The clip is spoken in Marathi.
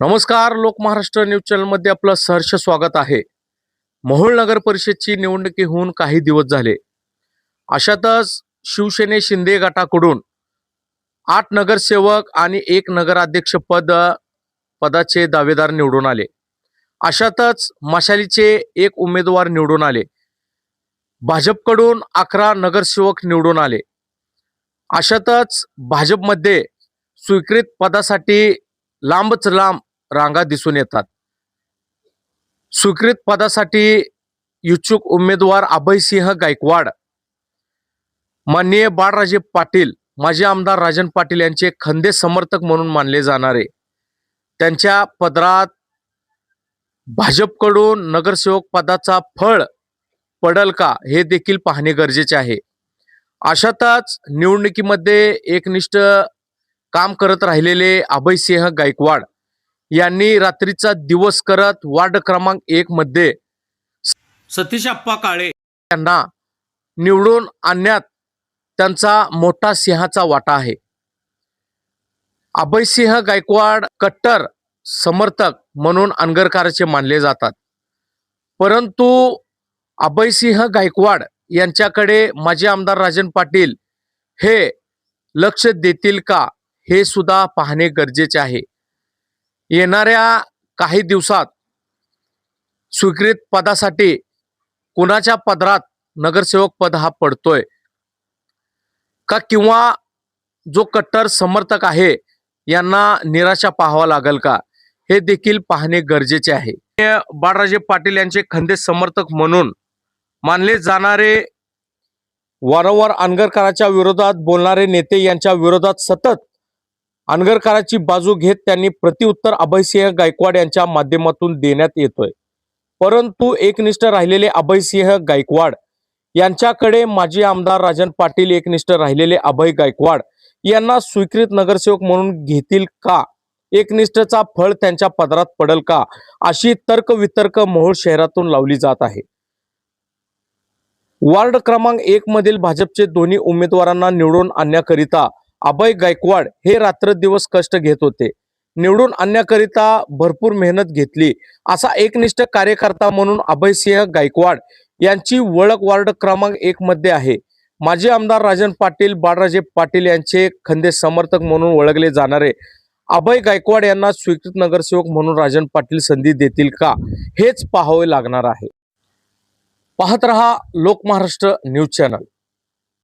नमस्कार लोक महाराष्ट्र न्यूज चॅनलमध्ये आपलं सहर्ष स्वागत आहे. महुळ नगर परिषदची निवडणुकी होऊन काही दिवस झाले. अशातच शिवसेने शिंदे गटाकडून आठ नगरसेवक आणि एक नगराध्यक्ष पद पदाचे दावेदार निवडून आले. अशातच मशालीचे एक उमेदवार निवडून आले. भाजपकडून अकरा नगरसेवक निवडून आले. अशातच भाजपमध्ये स्वीकृत पदासाठी लांबच लांब रांगा दिसून येतात. स्वीकृत पदासाठी इच्छुक उमेदवार अभयसिंह गायकवाड माननीय बाळराजे पाटील माजी आमदार राजन पाटील यांचे खंदे समर्थक म्हणून मानले जाणारे. त्यांच्या पदरात भाजपकडून नगरसेवक पदाचा फळ पडल का हे देखील पाहणे गरजेचे आहे. अशातच निवडणुकीमध्ये एकनिष्ठ काम करत राहिलेले अभयसिंह गायकवाड यांनी रात्रीचा दिवस करत वार्ड क्रमांक एक मध्ये सतीश अप्पा काळे यांना निवडून आणण्यात त्यांचा मोठा सिंहाचा वाटा आहे. अभयसिंह गायकवाड कट्टर समर्थक म्हणून अनगरकाराचे मानले जातात. परंतु अभयसिंह गायकवाड यांच्याकडे माजी आमदार राजन पाटील हे लक्ष देतील का? हे सुद्धा पाहणे गरजेचे आहे. येणाऱ्या काही दिवसात स्वीकृत पदासाठी कुणाच्या पदरात नगरसेवक पद हा पडतोय? का किंवा जो कट्टर समर्थक आहे यांना निराशा पाहावा लागेल का? हे देखील पाहणे गरजेचे आहे. बाळराजे पाटील यांचे खंदे समर्थक म्हणून मानले जाणारे वारंवार अनगरकरांच्या विरोधात बोलणारे नेते यांच्या विरोधात सतत अनगरकराची बाजू घेत त्यांनी प्रतिउत्तर अभयसिंह गायकवाड यांच्या माध्यमातून देण्यात येतोय. परंतु एकनिष्ठ राहिलेले अभयसिंह गायकवाड यांच्याकडे माजी आमदार राजन पाटील एकनिष्ठ राहिलेले अभय गायकवाड यांना स्वीकृत नगरसेवक म्हणून घेतील का? एकनिष्ठचा फळ त्यांच्या पदरात पडल का? अशी तर्क वितर्क मोहोळ शहरातून लावली जात आहे. वार्ड क्रमांक एक मधील भाजपचे दोन्ही उमेदवारांना निवडून आणण्याकरिता अभय गायकवाड हे रात्र दिवस कष्ट घेत होते. निवडून आणण्याकरिता भरपूर मेहनत घेतली. असा एकनिष्ठ कार्यकर्ता म्हणून अभयसिंह गायकवाड यांची ओळख वार्ड क्रमांक एक मध्ये आहे. माजी आमदार राजन पाटील बाळराजे पाटील यांचे खंदे समर्थक म्हणून ओळखले जाणारे अभय गायकवाड यांना स्वीकृत नगरसेवक म्हणून राजन पाटील संधी देतील का? हेच पाहावे लागणार आहे. पाहत रहा लोक महाराष्ट्र न्यूज चॅनल.